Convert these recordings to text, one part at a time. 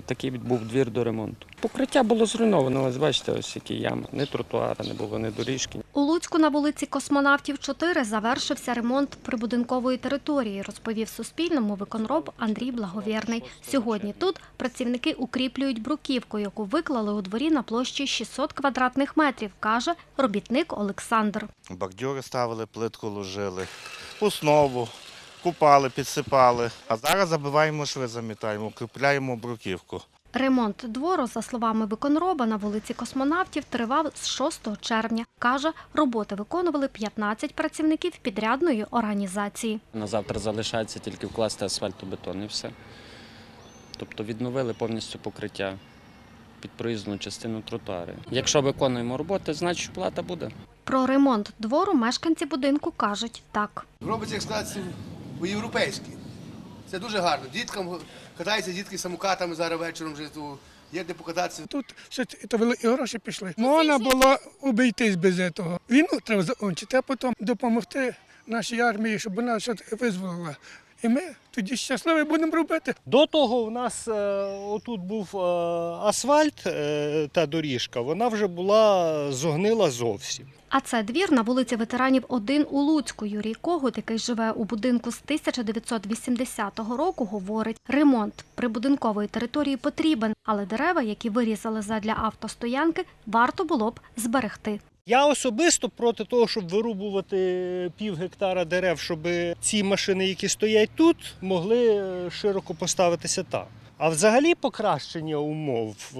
Такий був двір до ремонту. Покриття було зруйновано. Ось бачите, ось які ями. Ні тротуара не було, ні доріжки. У Луцьку на вулиці Космонавтів 4 завершився ремонт прибудинкової території, розповів Суспільному виконроб Андрій Благовірний. Сьогодні тут працівники укріплюють бруківку, яку виклали у дворі на площі 600 квадратних метрів, каже робітник Олександр. Бордюри ставили, плитку ложили, основу, купали, підсипали. А зараз забиваємо шви, замітаємо, укріпляємо бруківку. Ремонт двору, за словами виконроба, на вулиці Космонавтів тривав з 6 червня. Каже, роботи виконували 15 працівників підрядної організації. На завтра залишається тільки вкласти асфальтобетон і все. Тобто відновили повністю покриття під проїзну частину тротуари. Якщо виконуємо роботи, значить плата буде. Про ремонт двору мешканці будинку кажуть так. Робиться, як сказати, по-європейськи. Це дуже гарно. Діткам катаються дітки самокатами зараз вечором вже тут. є де покататися. Тут все це це великі гроші пішли. Можна було обійтись без цього. Війну треба закінчити, а потім допомогти нашій армії, щоб вона все визволила. І ми тоді щасливі будемо робити. До того у нас е, отут був е, асфальт е, та доріжка, вона вже була зогнила зовсім. А це двір на вулиці ветеранів 1 у Луцьку. Юрій Когут, який живе у будинку з 1980 року, говорить, ремонт прибудинкової території потрібен, але дерева, які вирізали задля автостоянки, варто було б зберегти. Я особисто проти того, щоб вирубувати пів гектара дерев, щоб ці машини, які стоять тут, могли е, широко поставитися там. А взагалі покращення умов, е,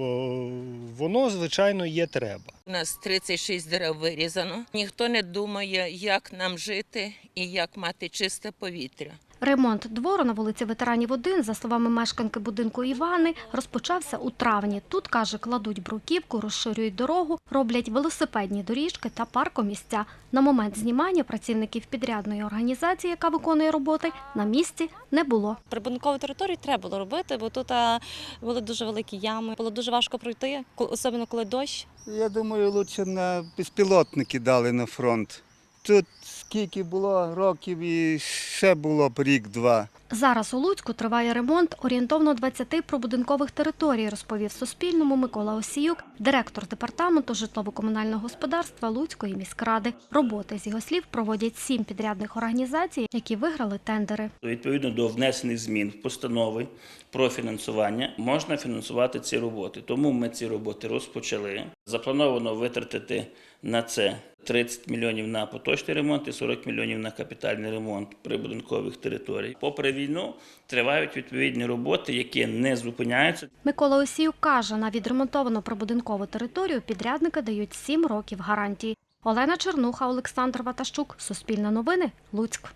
воно, звичайно, є треба. У нас 36 дерев вирізано. Ніхто не думає, як нам жити і як мати чисте повітря. Ремонт двору на вулиці ветеранів 1, за словами мешканки будинку Івани, розпочався у травні. Тут, каже, кладуть бруківку, розширюють дорогу, роблять велосипедні доріжки та паркомісця. На момент знімання працівників підрядної організації, яка виконує роботи, на місці не було. Прибудинкову територію треба було робити, бо тут були дуже великі ями. Було дуже важко пройти, особливо коли дощ. Я думаю, лучше на безпілотники дали на фронт. Тут скільки було років і ще було б рік-два. Зараз у Луцьку триває ремонт орієнтовно 20 пробудинкових територій, розповів Суспільному Микола Осіюк, директор департаменту житлово-комунального господарства Луцької міськради. Роботи з його слів проводять сім підрядних організацій, які виграли тендери. Відповідно до внесених змін в постанови про фінансування можна фінансувати ці роботи. Тому ми ці роботи розпочали. Заплановано витратити на це 30 мільйонів на поточний ремонт і 40 мільйонів на капітальний ремонт прибудинкових територій. Попри війну тривають відповідні роботи, які не зупиняються. Микола Осіюк каже, на відремонтовану прибудинкову територію підрядники дають 7 років гарантії. Олена Чернуха, Олександр Ватащук, Суспільне новини, Луцьк.